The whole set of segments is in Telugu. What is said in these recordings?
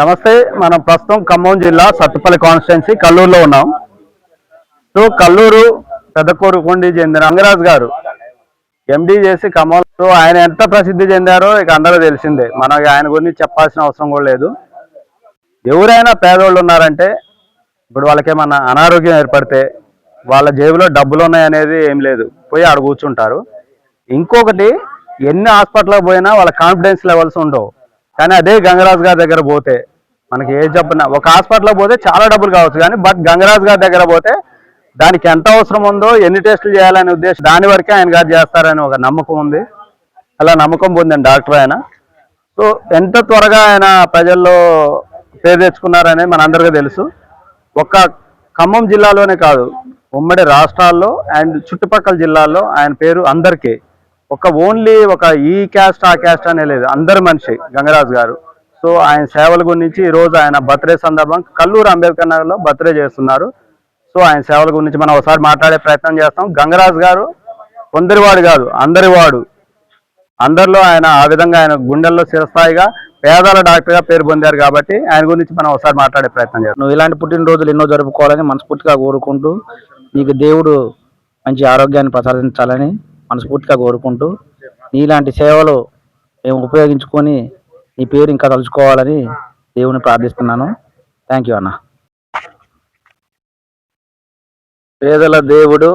నమస్తే మనం ప్రస్తుతం ఖమ్మం జిల్లా సత్తుపల్లి కాన్స్టిట్యున్సీ కల్లూరులో ఉన్నాం. సో కల్లూరు పెద్దకూరుకొండి చెందిన రంగరాజు గారు ఎండి చేసి ఖమ్మం సో ఆయన ఎంత ప్రసిద్ధి చెందారో ఇక అందరూ తెలిసిందే. మనకి ఆయన గురించి చెప్పాల్సిన అవసరం కూడా లేదు. ఎవరైనా పేదోళ్ళు ఉన్నారంటే ఇప్పుడు వాళ్ళకేమన్నా అనారోగ్యం ఏర్పడితే వాళ్ళ జేబులో డబ్బులు ఉన్నాయనేది ఏం లేదు. పోయి ఆడ కూర్చుంటారు. ఇంకొకటి ఎన్ని హాస్పిటల్కి పోయినా వాళ్ళ కాన్ఫిడెన్స్ లెవెల్స్ ఉండవు. కానీ అదే గంగరాజు గారి దగ్గర పోతే మనకి ఏ జబ్బున ఒక హాస్పిటల్కి పోతే చాలా డబ్బులు కావచ్చు కానీ బట్ గంగరాజు గారి దగ్గర పోతే దానికి ఎంత అవసరం ఉందో ఎన్ని టెస్టులు చేయాలనే ఉద్దేశం దాని వరకే ఆయన గారు చేస్తారని ఒక నమ్మకం ఉంది. అలా నమ్మకం పొందిన డాక్టర్ ఆయన. సో ఎంత త్వరగా ఆయన ప్రజల్లో పేరు తెచ్చుకున్నారనేది మనందరికీ తెలుసు. ఒక్క ఖమ్మం జిల్లాలోనే కాదు ఉమ్మడి రాష్ట్రాల్లో అండ్ చుట్టుపక్కల జిల్లాల్లో ఆయన పేరు అందరికీ. ఒక ఓన్లీ ఒక ఈ క్యాస్ట్ ఆ క్యాస్ట్ అనే లేదు అందరి మనిషి గంగరాజు గారు. సో ఆయన సేవల గురించి ఈరోజు రోజు ఆయన బర్త్డే సందర్భం కల్లూరు అంబేద్కర్ నగర్లో బర్త్డే చేస్తున్నారు. సో ఆయన సేవల గురించి మనం ఒకసారి మాట్లాడే ప్రయత్నం చేస్తాం. గంగరాజు గారు కొందరివాడు కాదు అందరివాడు. అందరిలో ఆయన ఆ విధంగా ఆయన గుండెల్లో చిరస్థాయిగా పేదల డాక్టర్గా పేరు పొందారు కాబట్టి ఆయన గురించి మనం ఒకసారి మాట్లాడే ప్రయత్నం చేస్తాం. నువ్వు ఇలాంటి పుట్టినరోజులు ఎన్నో జరుపుకోవాలని మనస్ఫూర్తిగా కోరుకుంటూ నీకు దేవుడు మంచి ఆరోగ్యాన్ని ప్రసాదించాలని మనస్ఫూర్తిగా కోరుకుంటూ నీలాంటి సేవలు మేము ఉపయోగించుకొని నీ పేరు ఇంకా తలుచుకోవాలని దేవుని ప్రార్థిస్తున్నాను. థ్యాంక్ యూ అన్న. పేదల దేవుడు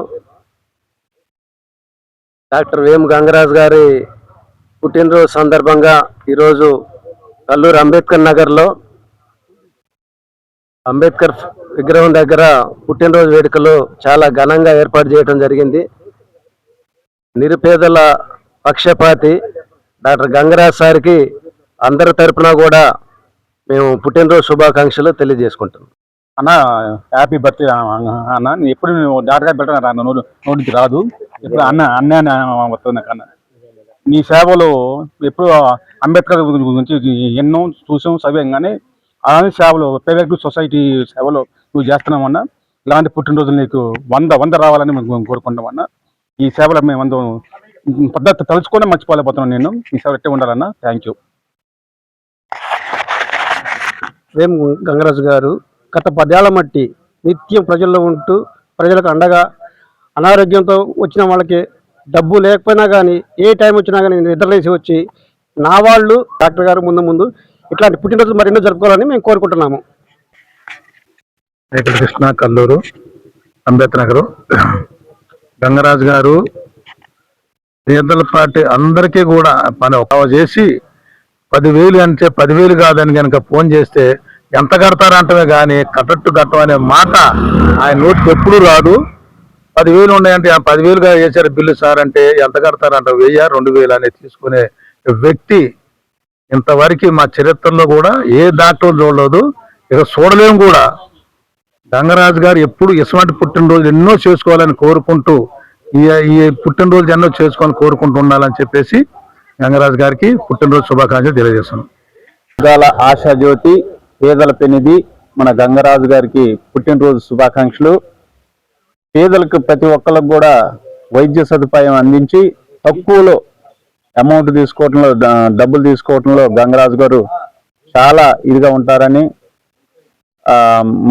డాక్టర్ వేము గంగరాజు గారి పుట్టినరోజు సందర్భంగా ఈరోజు కల్లూరు అంబేద్కర్ నగర్లో అంబేద్కర్ విగ్రహం దగ్గర పుట్టినరోజు వేడుకలు చాలా ఘనంగా ఏర్పాటు చేయడం జరిగింది. నిరుపేదల పక్షపాతి డాక్టర్ గంగరాజ్ సార్కి అందరి తరఫున కూడా మేము పుట్టినరోజు శుభాకాంక్షలు తెలియజేసుకుంటాం అన్న హ్యాపీ బర్త్డే అన్న నేను ఎప్పుడు నువ్వు డాక్టర్ గారు పెట్టిన నోటి నోటికి రాదు. ఎప్పుడు అన్న అన్న వస్తుంది నాకు అన్న. నీ సేవలో ఎప్పుడు అంబేద్కర్ గురించి ఎన్నో చూసాం చదివాం కానీ అలాంటి సేవలు ప్రైవేట్ సొసైటీ సేవలు నువ్వు చేస్తున్నావు ఇలాంటి పుట్టినరోజులు నీకు వంద వంద రావాలని మేము కోరుకుంటాం అన్న. ఈ సేవలు మేము అందరం పద్ధతి తలుచుకొని మర్చిపోలేకపోతున్నాను నేను. ఈ సేవ ఎట్టే ఉండాలన్న. Thank you. వేం గంగరాజు గారు గత పదేళ్ళ మట్టి నిత్యం ప్రజల్లో ఉంటూ ప్రజలకు అండగా అనారోగ్యంతో వచ్చిన వాళ్ళకి డబ్బు లేకపోయినా కానీ ఏ టైం వచ్చినా కానీ నిద్రలేసి వచ్చి నా వాళ్ళు డాక్టర్ గారు ముందు ముందు ఇట్లాంటి పుట్టినరోజులు మరెన్నో జరుపుకోవాలని మేము కోరుకుంటున్నాము. కృష్ణ కల్లూరు అంబేద్కర్ నగరు. గంగరాజు గారు పేదల పార్టీ అందరికీ కూడా పని ఒక చేసి పదివేలు అంటే పదివేలు కాదని కనుక ఫోన్ చేస్తే ఎంత కడతారంటమే కానీ కట్టట్టు కట్టం అనే మాట ఆయన నోటికి ఎప్పుడు రాదు. పదివేలు ఉన్నాయంటే ఆ పదివేలుగా చేశారు బిల్లు సార్ అంటే ఎంత కడతారంట? వెయ్యి? రెండు వేలు? అనేది తీసుకునే వ్యక్తి ఇంతవరకు మా చరిత్రలో కూడా ఏ డాక్టర్ చూడలేదు. ఇక చూడలేము కూడా. గంగరాజు గారు ఎప్పుడు ఇటువంటి పుట్టినరోజు ఎన్నో చేసుకోవాలని కోరుకుంటూ ఈ ఈ పుట్టినరోజు ఎన్నో చేసుకోవాలని కోరుకుంటూ ఉండాలని చెప్పేసి గంగరాజు గారికి పుట్టినరోజు శుభాకాంక్షలు తెలియజేస్తున్నాం. ఆశా ఆశాజ్యోతి పేదల పెనిది మన గంగరాజు గారికి పుట్టినరోజు శుభాకాంక్షలు. పేదలకు ప్రతి ఒక్కరికి కూడా వైద్య సదుపాయం అందించి తక్కువలో అమౌంట్ తీసుకోవడంలో డబ్బులు తీసుకోవడంలో గంగరాజు గారు చాలా ఇదిగా ఉంటారని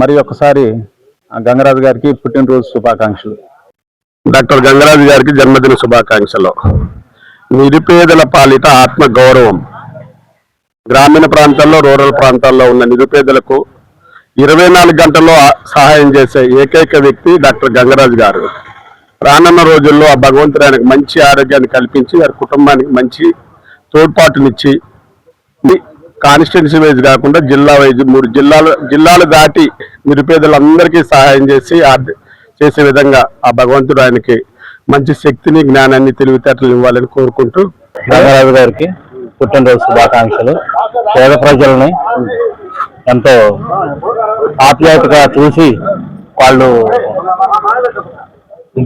మరి ఒకసారి గంగరాజు గారికి పుట్టినరోజు శుభాకాంక్షలు. డాక్టర్ గంగరాజు గారికి జన్మదిన శుభాకాంక్షలు. నిరుపేదల పాలిత ఆత్మ గౌరవం గ్రామీణ ప్రాంతాల్లో రూరల్ ప్రాంతాల్లో ఉన్న నిరుపేదలకు ఇరవై నాలుగు గంటల్లో సహాయం చేసే ఏకైక వ్యక్తి డాక్టర్ గంగరాజు గారు. రానున్న రోజుల్లో ఆ భగవంతుడు ఆయనకు మంచి ఆరోగ్యాన్ని కల్పించి వారి కుటుంబానికి మంచి తోడ్పాటునిచ్చి కాన్స్టిట్యున్సీ వైజ్ కాకుండా జిల్లా వైజ్ మూడు జిల్లాలు జిల్లాలు దాటి నిరుపేదలందరికీ సహాయం చేసి చేసే విధంగా ఆ భగవంతుడు ఆయనకి మంచి శక్తిని జ్ఞానాన్ని తెలివితేటలు ఇవ్వాలని కోరుకుంటూ గంగరాజు గారికి పుట్టినరోజు శుభాకాంక్షలు. పేద ప్రజల్ని ఎంతో ఆప్యాయతగా చూసి వాళ్ళు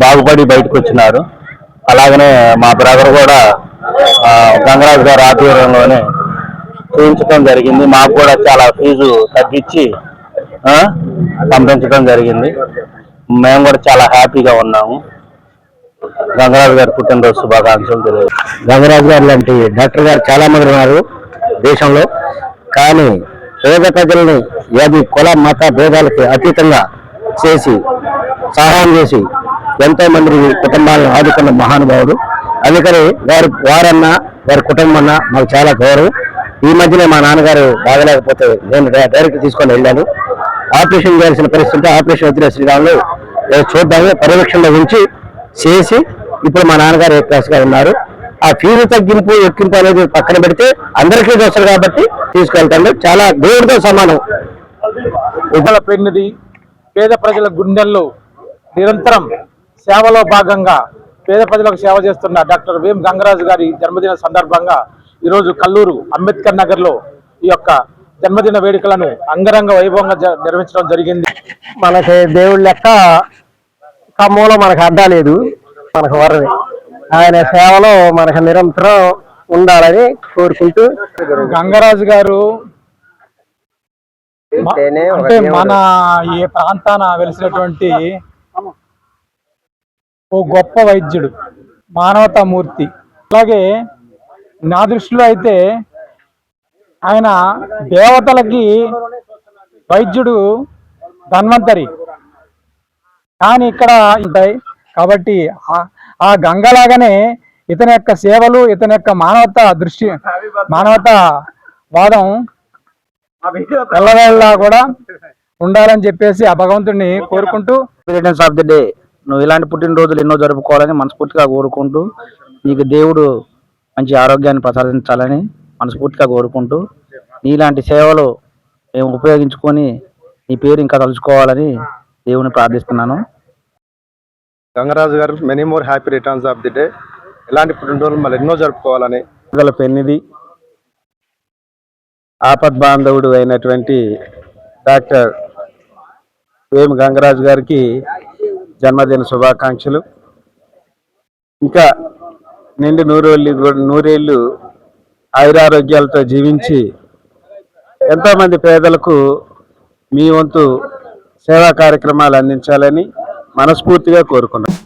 బాగుపడి బయటకు వచ్చినారు. అలాగనే మా బ్రదర్ కూడా గంగరాజు గారి ఆధ్వర్యంలోనే చూపించడం జరిగింది. మాకు కూడా చాలా ఫీజు తగ్గించి పంపించడం జరిగింది. మేము కూడా చాలా హ్యాపీగా ఉన్నాము. గంగరాజు గారి పుట్టినరోజు శుభాకాంక్షలు తెలియదు గంగరాజు గారు లాంటి డాక్టర్ గారు చాలా మంది ఉన్నారు. దేశంలో. కానీ పేద ప్రజల్ని ఏది కుల మత భేదాలకి అతీతంగా చేసి సహాయం చేసి ఎంతో మంది కుటుంబాలను ఆదుకున్న మహానుభావుడు. అందుకని వారి వారన్నా వారి కుటుంబం అన్నా మాకు చాలా గౌరవం. ఈ మధ్యనే మా నాన్నగారు బాగలేకపోతే నేను డైరెక్ట్ తీసుకొని వెళ్ళాను. ఆపరేషన్ చేయాల్సిన పరిస్థితి ఆపరేషన్ వదిలే శ్రీరాములు చూద్దాము పర్యవేక్షణలో ఉంచి చేసి ఇప్పుడు మా నాన్నగారు ఏ క్లాస్గా ఉన్నారు ఆ ఫీజు తగ్గింపు ఎక్కింపు అనేది పక్కన పెడితే అందరికీ దోస్తారు కాబట్టి తీసుకెళ్తాను చాలా దేవుడితో సమానం. ఉపల పెన్నిది పేద ప్రజల గుండెల్లో నిరంతరం సేవలో భాగంగా పేద ప్రజలకు సేవ చేస్తున్న డాక్టర్ వేం గంగరాజు గారి జన్మదిన సందర్భంగా ఈరోజు కల్లూరు అంబేద్కర్ నగర్లో ఈ యొక్క జన్మదిన వేడుకలను అంగరంగ వైభవంగా జ- నిర్వహించడం జరిగింది. మనకి దేవుడి లెక్క ఖమ్మంలో మనకు అడ్డా లేదు. మనకు వరది. ఆయన సేవలో మనకు నిరంతరం ఉండాలని కోరుకుంటూ గంగరాజు గారు అంటే మన ఈ ప్రాంతాన వెలిసినటువంటి ఓ గొప్ప వైద్యుడు మానవతా మూర్తి అలాగే నా దృష్టిలో అయితే ఆయన దేవతలకి వైద్యుడు ధన్వంతరి. కానీ ఇక్కడ ఉంటాయి కాబట్టి ఆ- గంగలాగానే ఇతని యొక్క సేవలు ఇతని యొక్క మానవత దృష్టి మానవత వాదం ఎల్లవేళ్ళ కూడా ఉండాలని చెప్పేసి ఆ భగవంతుడిని కోరుకుంటూ ప్రెసిడెన్స్ ఆఫ్ ది డే నువ్వు ఇలాంటి పుట్టినరోజులు ఎన్నో జరుపుకోవాలని మనస్ఫూర్తిగా కోరుకుంటూ నీకు దేవుడు మంచి ఆరోగ్యాన్ని ప్రసాదించాలని మనస్ఫూర్తిగా కోరుకుంటూ నీలాంటి సేవలు మేము ఉపయోగించుకొని నీ పేరు ఇంకా తలుచుకోవాలని దేవుని ప్రార్థిస్తున్నాను. గంగరాజు గారు many more happy returns of the day ఇలాంటి పుట్టినరోజులు మళ్ళీ ఎన్నో జరుపుకోవాలని. గల పెన్నిది ఆపద్ బాంధవుడు అయినటువంటి డాక్టర్ వేమి గంగరాజు గారికి జన్మదిన శుభాకాంక్షలు. ఇంకా నిండు నూరేళ్ళు నూరేళ్ళు ఆయురారోగ్యాలతో జీవించి ఎంతోమంది పేదలకు మీ వంతు సేవా కార్యక్రమాలు అందించాలని మనస్ఫూర్తిగా కోరుకున్నాను